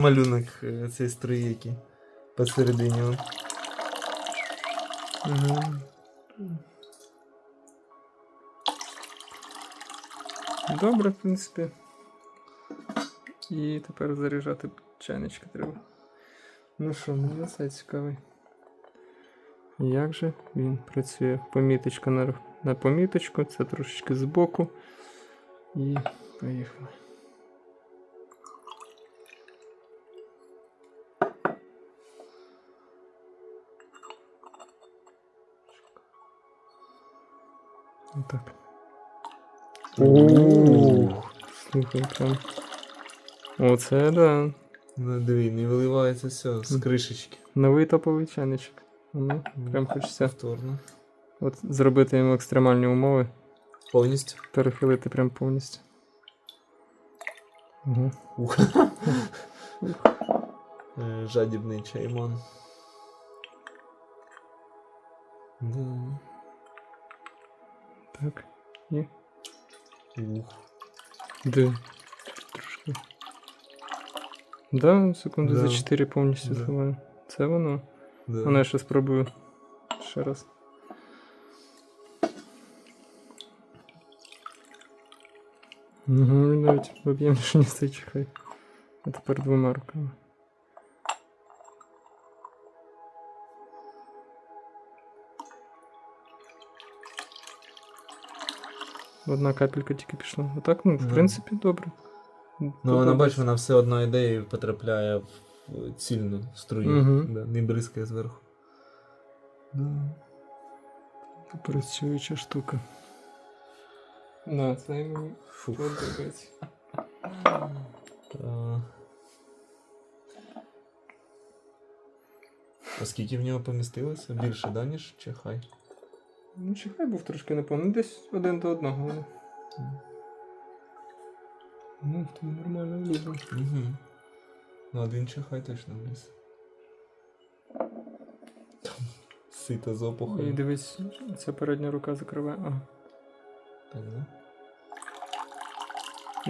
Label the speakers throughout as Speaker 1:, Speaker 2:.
Speaker 1: Малюнок е, цієї струїки посередині.
Speaker 2: Угу. Добре, в принципі. І тепер заряджати чайнички треба. Ну що, мені це цікавий. Як же він працює? Поміточка на, на поміточку, це трошечки збоку. І поїхали. Отак. Ух, слухай, прям. Оце да.
Speaker 1: Ну, диви, не виливається все з кришечки.
Speaker 2: Новий топовий чайничок. Ну, прям хочеться
Speaker 1: Повторно.
Speaker 2: от зробити йому екстремальні умови,
Speaker 1: Повністю.
Speaker 2: перехилити прям повністю. Угу.
Speaker 1: Ух. Е, Жадібний чаймон. Да.
Speaker 2: Так. І.
Speaker 1: Ух.
Speaker 2: Де? Трошки. Да, секунди за
Speaker 1: Да.
Speaker 2: 4 повністю
Speaker 1: Да.
Speaker 2: зливаю. Це воно.
Speaker 1: Да.
Speaker 2: Воно я ще спробую. Ще раз. Угу, він навіть об'ємніше не цей чихай. А тепер двома руками. Одна капелька тільки пішла. Отак, ну, в принципі, добре.
Speaker 1: Ну, вона
Speaker 2: Подобається.
Speaker 1: бач, вона все одно йде і потрапляє в цільну струю.
Speaker 2: Мгм.
Speaker 1: Да, не бризкає зверху. Да.
Speaker 2: Працююча штука. На, це мені
Speaker 1: Фух.
Speaker 2: подобається.
Speaker 1: Та... А скільки в нього помістилося? Більше, да, ніж Чехай?
Speaker 2: Ну, чихай був трошки неповний, десь один до одного. Ну, в тому нормально влізло.
Speaker 1: Угу. Ну, один Чехай точно вліз. Сито з
Speaker 2: І дивись, ця передня рука закриває. Ага.
Speaker 1: Так, да?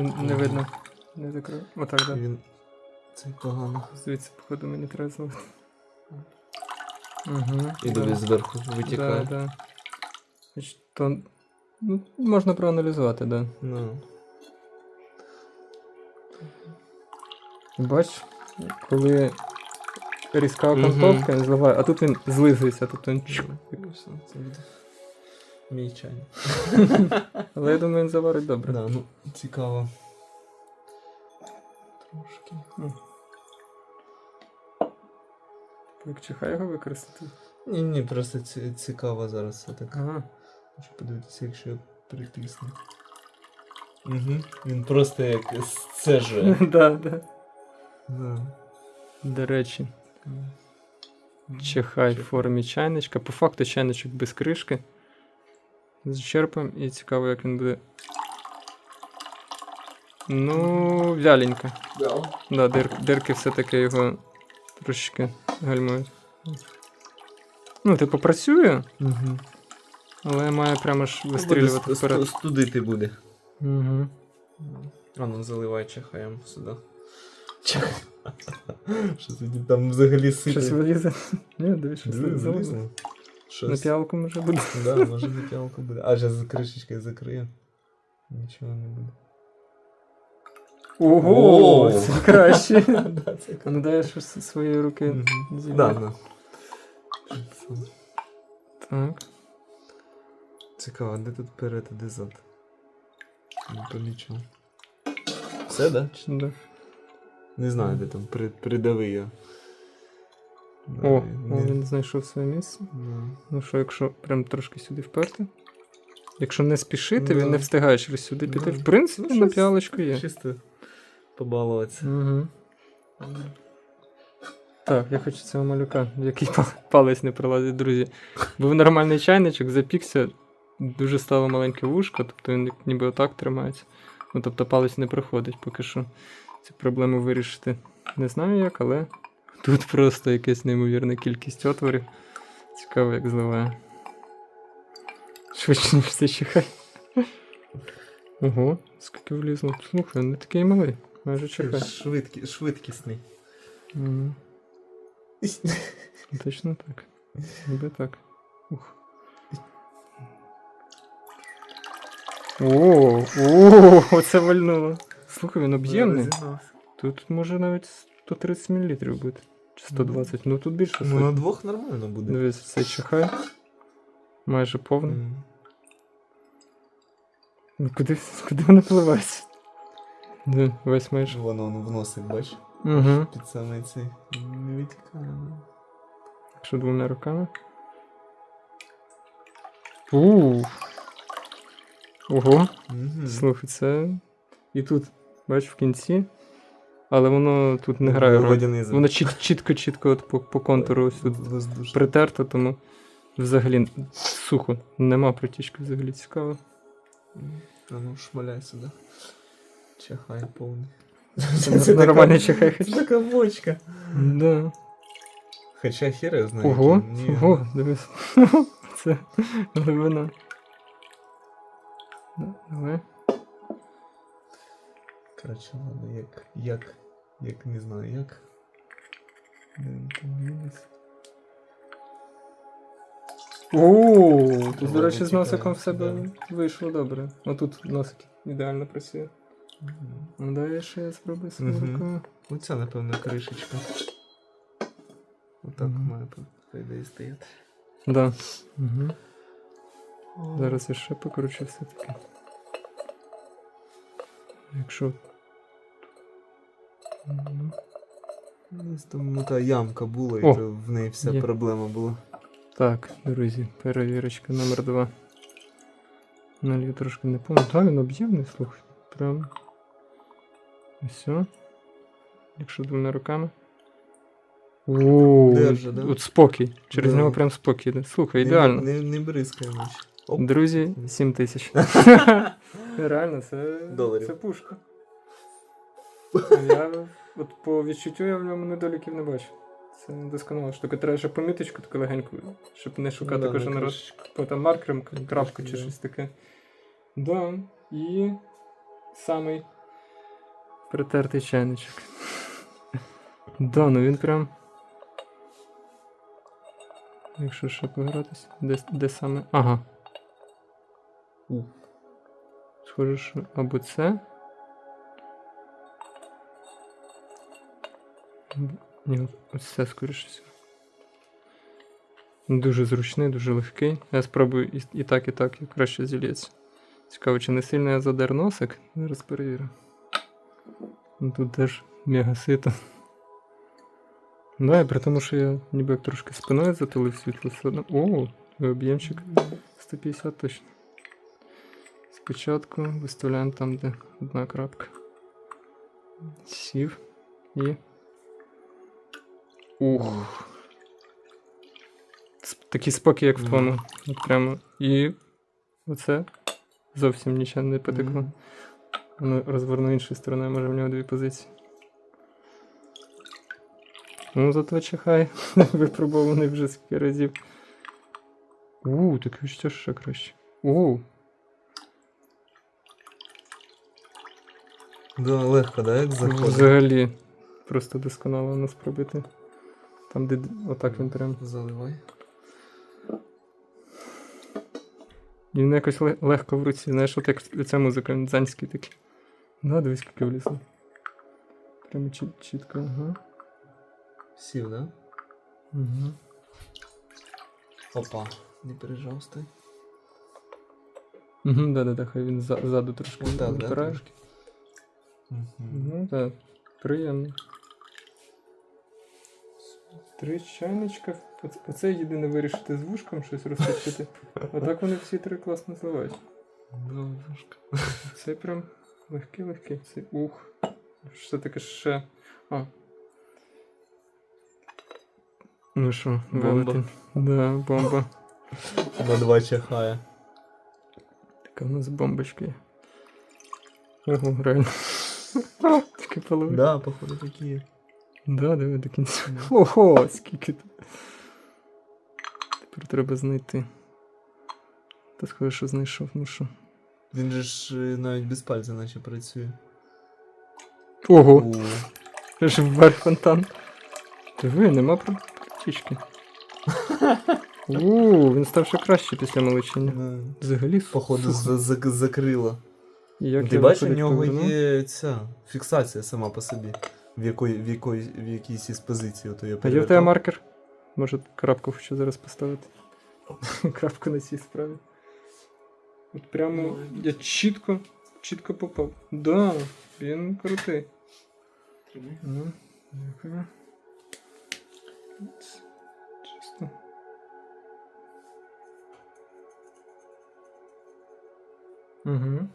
Speaker 2: Н- Не видно. Не закрив. Отак, так.
Speaker 1: Він... Це погано.
Speaker 2: Звідси, походу, мені треба зловити. Угу.
Speaker 1: І дивись зверху витікає.
Speaker 2: Да, да. То, ну, можна проаналізувати, да.
Speaker 1: Ну.
Speaker 2: Бач, коли різка окантовка, він зливає, а тут він злизується, тобто він чук.
Speaker 1: Ну, це буде мій чай.
Speaker 2: Але я думаю, він заварить добре.
Speaker 1: Да, ну, цікаво. Трошки.
Speaker 2: Як чихай його використати.
Speaker 1: Ні, ні, просто ці, цікаво зараз все так.
Speaker 2: Ага.
Speaker 1: Хочу подивитися, якщо я притисну. Угу. Він просто як сцежує.
Speaker 2: да, да.
Speaker 1: Да.
Speaker 2: До речі, чихай в формі чайничка. По факту чайничок без кришки. З черпом і цікаво, як він буде. Ну, вяленько. Да, дир, дирки все-таки його трошечки гальмують. Ну, типу, працює,
Speaker 1: Угу.
Speaker 2: Але має прямо ж вистрілювати вперед.
Speaker 1: Студити буде.
Speaker 2: Угу.
Speaker 1: А ну заливай чахаєм сюди. Чах. Що це там взагалі
Speaker 2: Щось
Speaker 1: сипе?
Speaker 2: вилізе. Ні, дивись, щось
Speaker 1: залізло.
Speaker 2: На
Speaker 1: Щось.
Speaker 2: піалку може буде.
Speaker 1: Да, може на п'ялку буде. А зараз кришечкою закрию. Нічого не буде.
Speaker 2: Ого,
Speaker 1: О!
Speaker 2: це краще.
Speaker 1: Да,
Speaker 2: А ну дай я щось своєї руки.
Speaker 1: Да.
Speaker 2: Так.
Speaker 1: Цікаво, де тут перед, а де зад? Не помічав. Все, да? Чи-
Speaker 2: Да.
Speaker 1: Не знаю, де там при, придави я. Да,
Speaker 2: О,
Speaker 1: не-
Speaker 2: він знайшов своє місце.
Speaker 1: да.
Speaker 2: Ну що, якщо прям трошки сюди вперти. Якщо не спішити,
Speaker 1: Да.
Speaker 2: він не встигає через сюди піти. В принципі,
Speaker 1: Ну,
Speaker 2: на
Speaker 1: щось-
Speaker 2: піалочку є.
Speaker 1: Чисто побалуватися.
Speaker 2: Угу. Так, я хочу цього малюка, в який па- палець не прилазить, друзі. Був нормальний чайничок, запікся, дуже стало маленьке вушко, тобто він ніби отак тримається. Ну, тобто палець не проходить поки що. Цю проблему вирішити не знаю як, але тут просто якась неймовірна кількість отворів. Цікаво, як зливає. Швидше, ніж це чихай. Ого, скільки влізло. Слухай, не такий малий. Майже чихай.
Speaker 1: Швидкі, швидкісний.
Speaker 2: Мгм. Точно так. Ніби так. Ух. О, о, оце вальнуло. Слухай, він об'ємний. Тут може навіть 130 мл бути. Чи 120. Ну тут більше.
Speaker 1: Ну на двох нормально буде.
Speaker 2: Дивись, цей чихай. Майже повний. Ну куди, куди воно пливається? Де, весь майже.
Speaker 1: Воно воно вносить, бач?
Speaker 2: Угу.
Speaker 1: Під самий цей. Не витікає.
Speaker 2: Що двома руками? У. Ого.
Speaker 1: Мгм.
Speaker 2: Слухай, це. І тут, бач, в кінці. Але воно тут не грає роль. Воно чітко-чітко от по, по контуру ось тут притерто, тому взагалі сухо. Нема протічки взагалі цікаво.
Speaker 1: А ну шмаляй сюди. Чахай повний.
Speaker 2: Це нормальний чихай.
Speaker 1: Це така бочка.
Speaker 2: Да.
Speaker 1: Хоча хер я знаю.
Speaker 2: Ого, ого, дивись. Це глибина. Да, Давай.
Speaker 1: Коротше, ладно, як, як, як, не знаю, як. Де він там виліз?
Speaker 2: О, тут, до речі, з носиком в себе
Speaker 1: да.
Speaker 2: вийшло добре. А тут носик ідеально працює. Ну дай ще я спробую
Speaker 1: Мгм.
Speaker 2: рукою.
Speaker 1: Оця, напевно, кришечка. Отак має по по ідеї стояти.
Speaker 2: Да. Угу. Зараз я ще покручу все-таки. Якщо. Мгм.
Speaker 1: Десь там ну, та ямка була, і
Speaker 2: О,
Speaker 1: то в неї вся
Speaker 2: є.
Speaker 1: проблема була.
Speaker 2: Так, друзі, перевірочка номер два. Налью трошки не пам'ятаю. Він об'ємний, слухай. Прям. Все. Якщо двома руками. О,
Speaker 1: Держи, да?
Speaker 2: от спокій. Через
Speaker 1: Да.
Speaker 2: нього прям спокій. Слухай,
Speaker 1: Не-
Speaker 2: ідеально.
Speaker 1: Не, не бризкає наче. Оп.
Speaker 2: Друзі, 7 тисяч. Реально, це,
Speaker 1: Доларів.
Speaker 2: це пушка. Я от по відчуттю я в ньому недоліків не бачу. Це досконала штука. Треба ще поміточку таку легеньку, щоб не шукати
Speaker 1: да,
Speaker 2: кожен раз
Speaker 1: кришечку.
Speaker 2: по там маркером, крапку чи
Speaker 1: да.
Speaker 2: щось таке. Да. І самий притертий чайничок. Да, ну він прям. Якщо ще погратися, де, де саме. Ага.
Speaker 1: У.
Speaker 2: Схоже, що або це. Ні, ось це скоріше всього. Дуже зручний, дуже легкий. Я спробую і, і так, і так, як краще зілється. Цікаво, чи не сильно я задер носик? Зараз перевірю. Ну, Тут теж мега сито. Да, і при тому, що я ніби як трошки спиною затулив світло все одно. О, об'ємчик 150 точно. Спочатку виставляємо там, де одна крапка. Сів і. Ух. Такий спокій, як в тому. От прямо. І оце зовсім нічого не потекло.
Speaker 1: Мгм.
Speaker 2: Воно розверну іншою стороною, може в нього дві позиції. Ну, зато чихай. Випробований вже скільки разів. У, таке відчуття, ще краще. У,
Speaker 1: Да, легко, да, як заходить?
Speaker 2: взагалі. Просто досконало воно спробити. Там, де отак він прям.
Speaker 1: Заливай.
Speaker 2: І він якось ле- легко в руці. Знаєш, от як ця музика, він дзанський такий. Да, дивись, скільки влізло. Прямо чіт- чітко, ага.
Speaker 1: Сів, да?
Speaker 2: Угу.
Speaker 1: Опа. Не пережав, стой.
Speaker 2: Угу, да-да-да, хай він ззаду трошки
Speaker 1: Отак, да, трошки.
Speaker 2: Ну, так, приємно. Три чайничка. Оце- єдине вирішити з вушком щось розточити. А так вони всі три класно зливають.
Speaker 1: Важко.
Speaker 2: Це прям легкий-легкий. Це ух. Що таке ще? А. Ну що,
Speaker 1: Бомба.
Speaker 2: Да, бомба.
Speaker 1: На два чахає.
Speaker 2: Така у нас бомбочка є. Ого, реально. Таке половина.
Speaker 1: Да, походу такі.
Speaker 2: Да, диви до кінця. Ого, скільки тут. Тепер треба знайти. Та схоже, що знайшов, ну що.
Speaker 1: Він же ж е, навіть без пальця наче працює.
Speaker 2: Ого,
Speaker 1: У.
Speaker 2: ж вверх фонтан. Диви, нема протічки. Ууу, він став ще краще після молочення.
Speaker 1: Да.
Speaker 2: Взагалі,
Speaker 1: Походу,
Speaker 2: супер.
Speaker 1: за- за- закрила.
Speaker 2: Як
Speaker 1: Ти
Speaker 2: я
Speaker 1: бачиш, у нього є ця фіксація сама по собі. В якої, в якої, в якійсь із позицій. Ото я
Speaker 2: А є в тебе маркер? Може, крапку хочу зараз поставити. крапку на цій справі. От прямо я чітко, чітко попав. Да, він крутий. Ну, дякую. Чисто. Угу.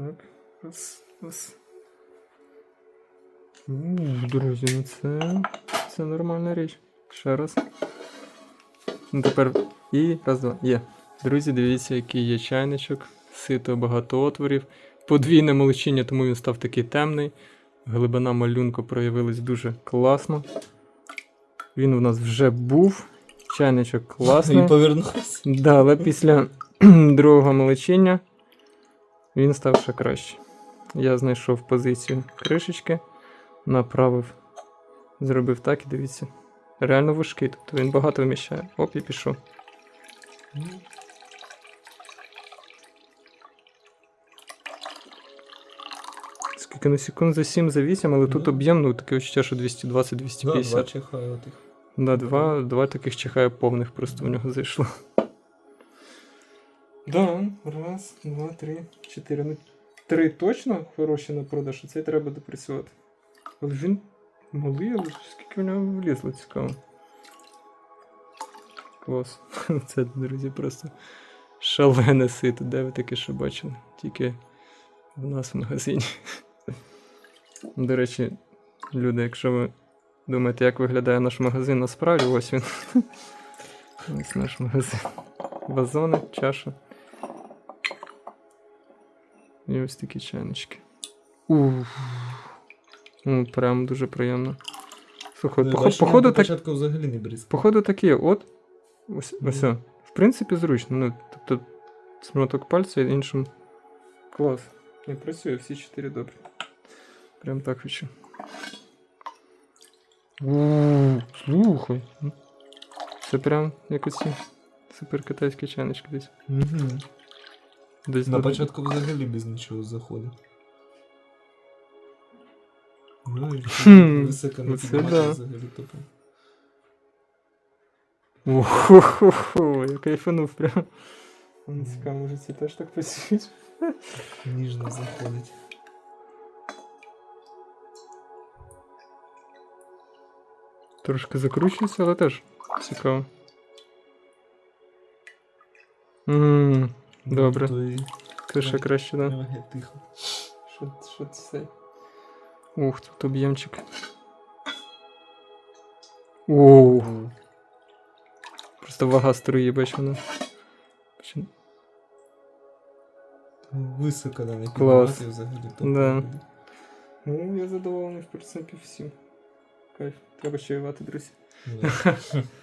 Speaker 2: Так, раз, раз. У, друзі, ну це, це нормальна річ. Ще раз. Ну тепер і раз, два. Є. Друзі, дивіться, який є чайничок. Сито багато отворів. Подвійне молочіння, тому він став такий темний. Глибина малюнку проявилась дуже класно. Він у нас вже був. Чайничок класний.
Speaker 1: І повернувся.
Speaker 2: Да, але після другого молочіння він став ще краще. Я знайшов позицію кришечки, направив, зробив так і дивіться. Реально важкий, тобто він багато вміщає. Оп, і пішов. Скільки на секунд за 7, за 8, але тут
Speaker 1: Ну.
Speaker 2: об'єм, ну таке відчуття, що 220-250.
Speaker 1: два чихаю тих.
Speaker 2: Да, два, два таких чихає повних просто в нього зайшло. Да, раз, два, три, чотири. Ну, три точно хороші на продаж, а цей треба допрацювати. Але він малий, але скільки в нього влізло, цікаво. Клас. Це, друзі, просто шалене сито. Де ви таке що бачили? Тільки в нас в магазині. До речі, люди, якщо ви думаєте, як виглядає наш магазин насправді, ось він. Ось наш магазин. Вазони, чаша. І ось такі чайнички. Ух. Ну, прям дуже приємно. Слухай,
Speaker 1: Ну,
Speaker 2: поход, походу, так,
Speaker 1: початку взагалі не бризкав.
Speaker 2: походу такі, от. Ось, ось. В принципі, зручно. Ну, тобто, шматок пальця і іншим. Клас. Не працює, всі чотири добре. Прям так хочу. Слухай. Це прям як оці супер китайські чайнички десь.
Speaker 1: Угу.
Speaker 2: Десь
Speaker 1: На
Speaker 2: до-
Speaker 1: початку взагалі без нічого заходив. Ну і
Speaker 2: Хм,
Speaker 1: високо не
Speaker 2: оце
Speaker 1: піднімати
Speaker 2: да.
Speaker 1: взагалі тупо.
Speaker 2: Охо-хо-хо, я кайфанув прям. Мені цікаво, може ці теж так працюють.
Speaker 1: Ніжно заходить.
Speaker 2: Трошки закручується, але теж цікаво. Ммм, Добре.
Speaker 1: То і
Speaker 2: це ще краще, да?
Speaker 1: тихо.
Speaker 2: Що, що це? Ух, тут об'ємчик. Оу, просто вага струї, бач вона. Чи-
Speaker 1: Високо да, не
Speaker 2: Клас.
Speaker 1: взагалі
Speaker 2: Да. Ну, я задоволений, в принципі, всім. Кайф. Треба чаювати, друзі.
Speaker 1: Ні.